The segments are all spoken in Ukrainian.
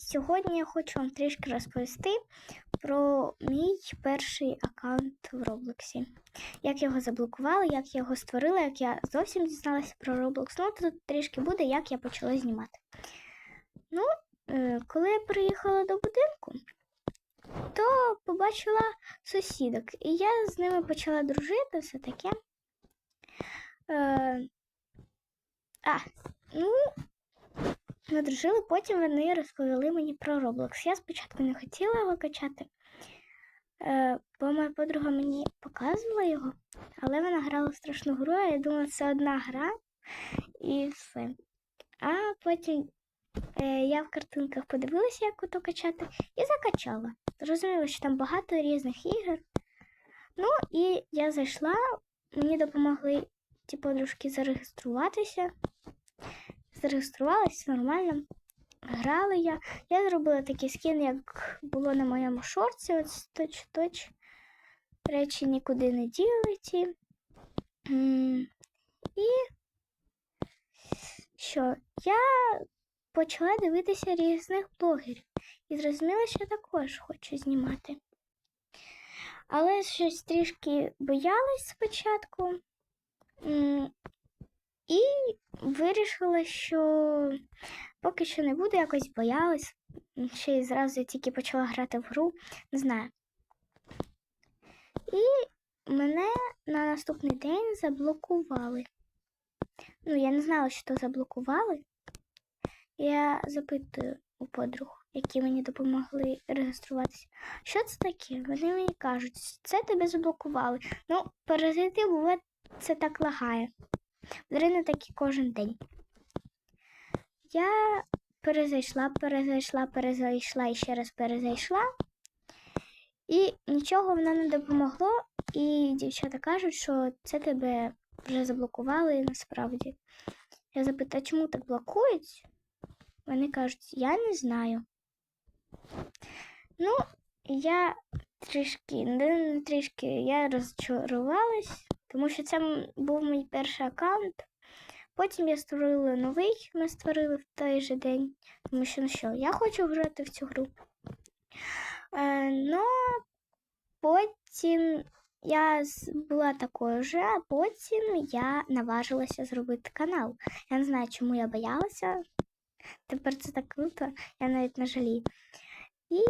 сьогодні я хочу вам трішки розповісти про мій перший аккаунт в Роблоксі. Як його заблокували, як я його створила, як я зовсім дізналася про Roblox. Ну, тут трішки буде, як я почала знімати. Ну, е, коли я приїхала до будинку, то побачила сусідок, і я з ними почала дружити, все таке. Е, а, ну, ми потім вони розповіли мені про Roblox. Я спочатку не хотіла його качати, е, бо моя подруга мені показувала його, але вона грала в страшну гру, а я думала, це одна гра і все. А потім е, я в картинках подивилася, як ото качати, і закачала. Зрозуміла, що там багато різних ігор. Ну і я зайшла, мені допомогли ті подружки зареєструватися. Зареєструвалася нормально. Грала я. Я зробила такий скін, як було на моєму шорті. Ось точ-точ. Речі нікуди не ділиті. М, І що? Я почала дивитися різних блогерів і зрозуміла, що я також хочу знімати. Але щось трішки боялась спочатку. І вирішила, що поки що не буду, якось боялась. Ще й зразу тільки почала грати в гру, не знаю. І мене на наступний день заблокували. Ну, я не знала, що заблокували. Я запитую у подруг, які мені допомогли реєструватися. Що це таке? Вони мені кажуть, це тебе заблокували. Ну, перезайти буває, це так лагає. Дарина так і кожен день. Я перезайшла, перезайшла, перезайшла і ще раз перезайшла. І нічого воно не допомогло. І дівчата кажуть, що це тебе вже заблокували насправді. Я запитаю, чому так блокують? Вони кажуть, я не знаю. Ну, я трішки, не трішки, я розчарувалась, тому що це був мій перший аккаунт. Потім я створила новий, ми створили в той же день, тому що ну що, я хочу грати в цю гру. Е, ну, потім я була такою же, а потім я наважилася зробити канал. Я не знаю, чому я боялася. Тепер це так круто, я навіть не жалію. І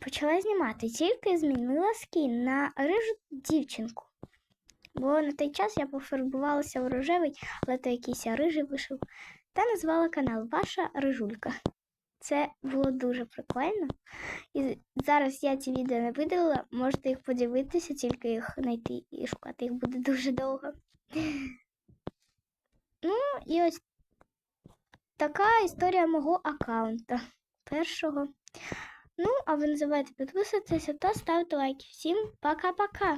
почала знімати, тільки змінила скін на рижу дівчинку. Бо на той час я пофарбувалася в рожевий, але то якийсь рижий вийшов. Та назвала канал Ваша Рижулька. Це було дуже прикольно. І зараз я ці відео не видалила, можете їх подивитися, тільки їх знайти і шукати їх буде дуже довго. Ну, і ось така історія мого аккаунта першого. Ну, а ви не забувайте підписуватися та ставити лайки. Всім пока-пока!